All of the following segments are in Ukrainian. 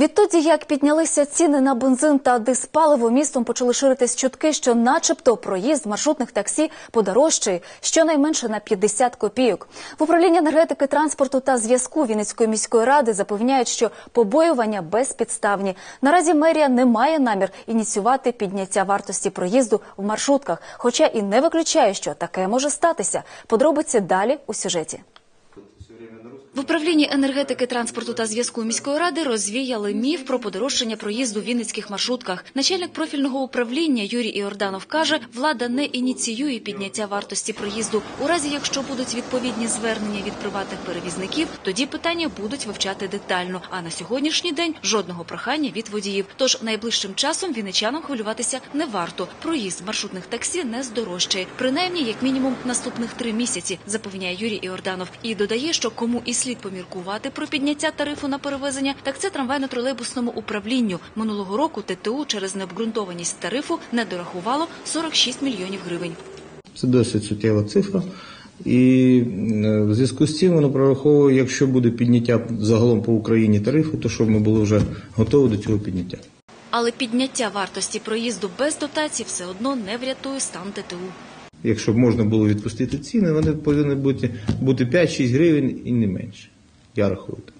Відтоді, як піднялися ціни на бензин та диспаливо, містом почали ширитись чутки, що, начебто, проїзд маршрутних таксі подорожчає щонайменше на 50 копійок. В управлінні енергетики, транспорту та зв'язку Вінницької міської ради запевняють, що побоювання безпідставні. Наразі мерія не має намір ініціювати підняття вартості проїзду в маршрутках, хоча і не виключає, що таке може статися. Подробиці далі у сюжеті. В управлінні енергетики, транспорту та зв'язку міської ради розвіяли міф про подорожчання проїзду в вінницьких маршрутках. Начальник профільного управління Юрій Іорданов каже, влада не ініціює підняття вартості проїзду. У разі, якщо будуть відповідні звернення від приватних перевізників, тоді питання будуть вивчати детально. А на сьогоднішній день жодного прохання від водіїв. Тож найближчим часом вінничанам хвилюватися не варто. Проїзд маршрутних таксі не здорожчає. Принаймні, як мінімум, наступних три місяці, запевняє Юрій Іорданов. І додає, що кому і слід поміркувати про підняття тарифу на перевезення, так це трамвайно-тролейбусному управлінню. Минулого року ТТУ через необґрунтованість тарифу не дорахувало 46 мільйонів гривень. Це досить суттєва цифра. І е, в зв'язку з цим воно прораховує, якщо буде підняття загалом по Україні тарифу, то щоб ми були вже готові до цього підняття. Але підняття вартості проїзду без дотацій все одно не врятує стан ТТУ. Якщо б можна було відпустити ціни, вони повинні бути, бути 5-6 гривень і не менше. Я рахую так.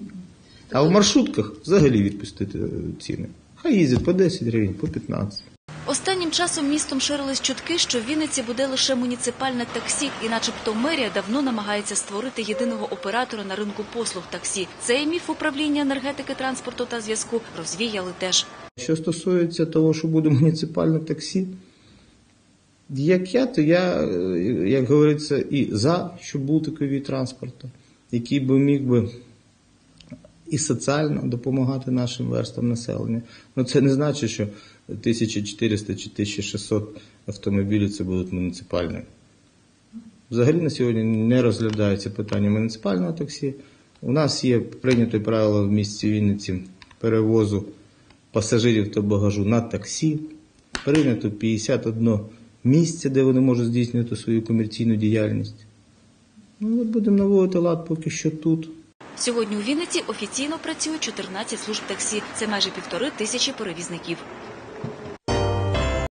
А в маршрутках взагалі відпустити е, ціни. Хай їздять по 10 гривень, по 15. Останнім часом містом ширились чутки, що в Вінниці буде лише муніципальне таксі, і начебто мерія давно намагається створити єдиного оператора на ринку послуг таксі. Цей міф управління енергетики, транспорту та зв'язку розвіяли теж. Що стосується того, що буде муніципальне таксі, як я, то я, е, як говориться, і за, щоб був такий від транспорту, який би міг би і соціально допомагати нашим верстам населення. Ну це не значить, що 1400 чи 1600 автомобілів це будуть муніципальні. Взагалі на сьогодні не розглядається питання муніципального таксі. У нас є прийняте правило в місті Вінниці перевозу пасажирів та багажу на таксі. Прийнято 51 місце, де вони можуть здійснювати свою комерційну діяльність. Ну, от будемо наводити лад поки що тут. Сьогодні у Вінниці офіційно працює 14 служб таксі. Це майже півтори тисячі перевізників.